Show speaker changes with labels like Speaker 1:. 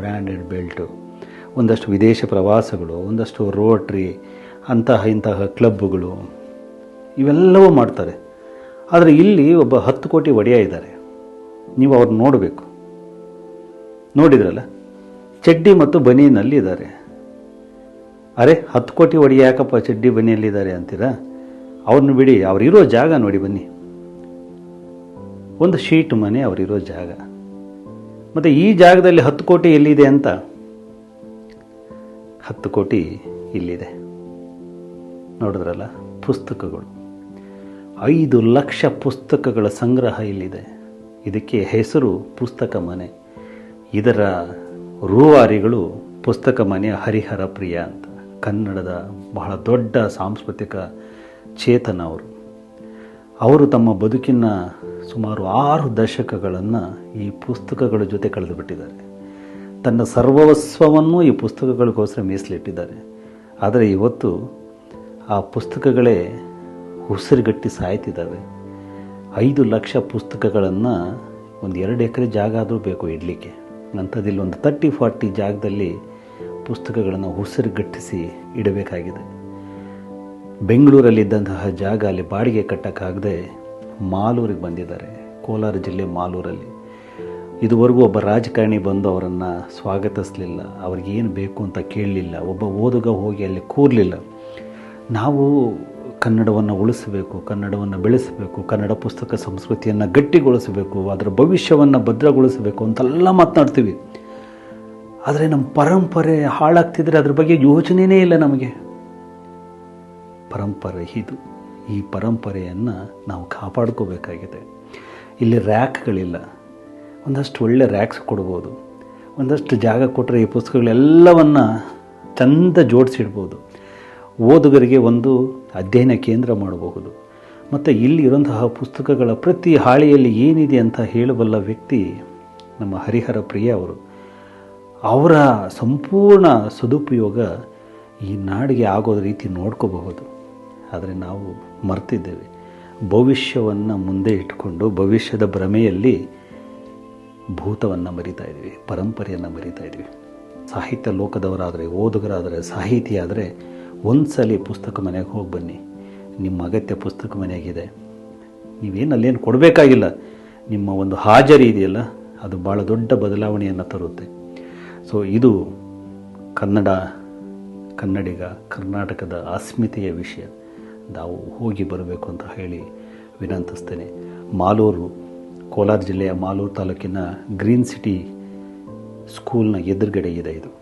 Speaker 1: Branded belt ಒಂದಷ್ಟು ವಿದೇಶ ಪ್ರವಾಸಗಳು, ಒಂದಷ್ಟು ರೋಟ್ರಿ ಅಂತಹ ಇಂತಹ ಕ್ಲಬ್ಗಳು ಇವೆಲ್ಲವೂ ಮಾಡ್ತಾರೆ. ಆದರೆ ಇಲ್ಲಿ ಒಬ್ಬ ಹತ್ತು ಕೋಟಿ ಒಡೆಯ ಇದ್ದಾರೆ. ನೀವು ಅವ್ರನ್ನ ನೋಡಬೇಕು. ನೋಡಿದ್ರಲ್ಲ? ಚಡ್ಡಿ ಮತ್ತು ಬನಿಯಲ್ಲಿ ಇದ್ದಾರೆ. ಅರೆ, ಹತ್ತು ಕೋಟಿ ಒಡೆಯ ಯಾಕಪ್ಪ ಚಡ್ಡಿ ಬನಿಯಲ್ಲಿದ್ದಾರೆ ಅಂತೀರಾ? ಅವ್ರನ್ನ ಬಿಡಿ, ಅವರಿರೋ ಜಾಗ ನೋಡಿ ಬನ್ನಿ. ಒಂದು ಶೀಟ್ ಮನೆ ಅವರಿರೋ ಜಾಗ. ಮತ್ತು ಈ ಜಾಗದಲ್ಲಿ ಹತ್ತು ಕೋಟಿ ಎಲ್ಲಿದೆ ಅಂತ? ಹತ್ತು ಕೋಟಿ ಇಲ್ಲಿದೆ. ನೋಡಿದ್ರಲ್ಲ? ಪುಸ್ತಕಗಳು. ಐದು ಲಕ್ಷ ಪುಸ್ತಕಗಳ ಸಂಗ್ರಹ ಇಲ್ಲಿದೆ. ಇದಕ್ಕೆ ಹೆಸರು ಪುಸ್ತಕ ಮನೆ. ಇದರ ರೂವಾರಿಗಳು ಪುಸ್ತಕ ಮನೆ ಹರಿಹರ ಪ್ರಿಯ ಅಂತ. ಕನ್ನಡದ ಬಹಳ ದೊಡ್ಡ ಸಾಂಸ್ಕೃತಿಕ ಚೇತನ ಅವರು. ಅವರು ತಮ್ಮ ಬದುಕಿನ ಸುಮಾರು ಆರು ದಶಕಗಳನ್ನು ಈ ಪುಸ್ತಕಗಳ ಜೊತೆ ಕಳೆದು ಬಿಟ್ಟಿದ್ದಾರೆ ತನ್ನ ಸರ್ವಸ್ವವನ್ನು ಈ ಪುಸ್ತಕಗಳಿಗೋಸ್ಕರ ಮೀಸಲಿಟ್ಟಿದ್ದಾರೆ. ಆದರೆ ಇವತ್ತು ಆ ಪುಸ್ತಕಗಳೇ ಉಸಿರುಗಟ್ಟಿ ಸಾಯ್ತಿದ್ದಾವೆ. ಐದು ಲಕ್ಷ ಪುಸ್ತಕಗಳನ್ನು ಒಂದು ಎರಡು ಎಕರೆ ಜಾಗ ಆದರೂ ಬೇಕು ಇಡಲಿಕ್ಕೆ. ಅಂಥದ್ದಿಲ್ಲಿ ಒಂದು ತರ್ಟಿ ಫಾರ್ಟಿ ಜಾಗದಲ್ಲಿ ಪುಸ್ತಕಗಳನ್ನು ಉಸಿರುಗಟ್ಟಿಸಿ ಇಡಬೇಕಾಗಿದೆ. ಬೆಂಗಳೂರಲ್ಲಿದ್ದಂತಹ ಜಾಗ ಅಲ್ಲಿ ಬಾಡಿಗೆ ಕಟ್ಟಕ್ಕಾಗದೆ ಮಾಲೂರಿಗೆ ಬಂದಿದ್ದಾರೆ. ಕೋಲಾರ ಜಿಲ್ಲೆ ಮಾಲೂರಲ್ಲಿ. ಇದುವರೆಗೂ ಒಬ್ಬ ರಾಜಕಾರಣಿ ಬಂದು ಅವರನ್ನು ಸ್ವಾಗತಿಸಲಿಲ್ಲ. ಅವ್ರಿಗೆ ಏನು ಬೇಕು ಅಂತ ಕೇಳಲಿಲ್ಲ. ಒಬ್ಬ ಓದುಗ ಹೋಗಿ ಅಲ್ಲಿ ಕೂರಲಿಲ್ಲ. ನಾವು ಕನ್ನಡವನ್ನು ಉಳಿಸಬೇಕು, ಕನ್ನಡವನ್ನು ಬೆಳೆಸಬೇಕು, ಕನ್ನಡ ಪುಸ್ತಕ ಸಂಸ್ಕೃತಿಯನ್ನು ಗಟ್ಟಿಗೊಳಿಸಬೇಕು, ಅದರ ಭವಿಷ್ಯವನ್ನು ಭದ್ರಗೊಳಿಸಬೇಕು ಅಂತೆಲ್ಲ ಮಾತನಾಡ್ತೀವಿ. ಆದರೆ ನಮ್ಮ ಪರಂಪರೆ ಹಾಳಾಗ್ತಿದ್ರೆ ಅದ್ರ ಬಗ್ಗೆ ಯೋಚನೆಯೇ ಇಲ್ಲ ನಮಗೆ. ಪರಂಪರೆ ಇದು. ಈ ಪರಂಪರೆಯನ್ನು ನಾವು ಕಾಪಾಡ್ಕೋಬೇಕಾಗಿದೆ. ಇಲ್ಲಿ ರ್ಯಾಕ್ಗಳಿಲ್ಲ. ಒಂದಷ್ಟು ಒಳ್ಳೆ ರ್ಯಾಕ್ಸ್ ಕೊಡ್ಬೋದು. ಒಂದಷ್ಟು ಜಾಗ ಕೊಟ್ಟರೆ ಈ ಪುಸ್ತಕಗಳೆಲ್ಲವನ್ನು ಚಂದ ಜೋಡಿಸಿಡ್ಬೋದು. ಓದುಗರಿಗೆ ಒಂದು ಅಧ್ಯಯನ ಕೇಂದ್ರ ಮಾಡಬಹುದು. ಮತ್ತು ಇಲ್ಲಿ ಇರುವಂತಹ ಪುಸ್ತಕಗಳ ಪ್ರತಿ ಹಾಳೆಯಲ್ಲಿ ಏನಿದೆ ಅಂತ ಹೇಳಬಲ್ಲ ವ್ಯಕ್ತಿ ನಮ್ಮ ಹರಿಹರ ಪ್ರಿಯ ಅವರು, ಅವರ ಸಂಪೂರ್ಣ ಸದುಪಯೋಗ ಈ ನಾಡಿಗೆ ಆಗೋದ ರೀತಿ ನೋಡ್ಕೋಬಹುದು. ಆದರೆ ನಾವು ಮರ್ತಿದ್ದೇವೆ. ಭವಿಷ್ಯವನ್ನು ಮುಂದೆ ಇಟ್ಕೊಂಡು ಭವಿಷ್ಯದ ಭ್ರಮೆಯಲ್ಲಿ ಭೂತವನ್ನು ಮರಿತಾ ಇದ್ದೀವಿ, ಪರಂಪರೆಯನ್ನು ಮರಿತಾ ಇದ್ದೀವಿ. ಸಾಹಿತ್ಯ ಲೋಕದವರಾದರೆ, ಓದುಗರಾದರೆ ಸಾಹಿತಿ ಆದರೆ ಒಂದು ಸಲ ಪುಸ್ತಕ ಮನೆಗೆ ಹೋಗಿ ಬನ್ನಿ. ನಿಮ್ಮ ಅಗತ್ಯ ಪುಸ್ತಕ ಮನೆಯಾಗಿದೆ. ನೀವೇನು ಅಲ್ಲೇನು ಕೊಡಬೇಕಾಗಿಲ್ಲ. ನಿಮ್ಮ ಒಂದು ಹಾಜರಿ ಇದೆಯಲ್ಲ, ಅದು ಭಾಳ ದೊಡ್ಡ ಬದಲಾವಣೆಯನ್ನು ತರುತ್ತೆ. ಸೊ ಇದು ಕನ್ನಡ, ಕನ್ನಡಿಗ, ಕರ್ನಾಟಕದ ಅಸ್ಮಿತೆಯ ವಿಷಯ. ನಾವು ಹೋಗಿ ಬರಬೇಕು ಅಂತ ಹೇಳಿ ವಿನಂತಿಸ್ತೇನೆ. ಮಾಲೂರು, ಕೋಲಾರ ಜಿಲ್ಲೆಯ ಮಾಲೂರು ತಾಲೂಕಿನ ಗ್ರೀನ್ ಸಿಟಿ ಸ್ಕೂಲ್ನ ಎದುರುಗಡೆ ಇದೆ ಇದು.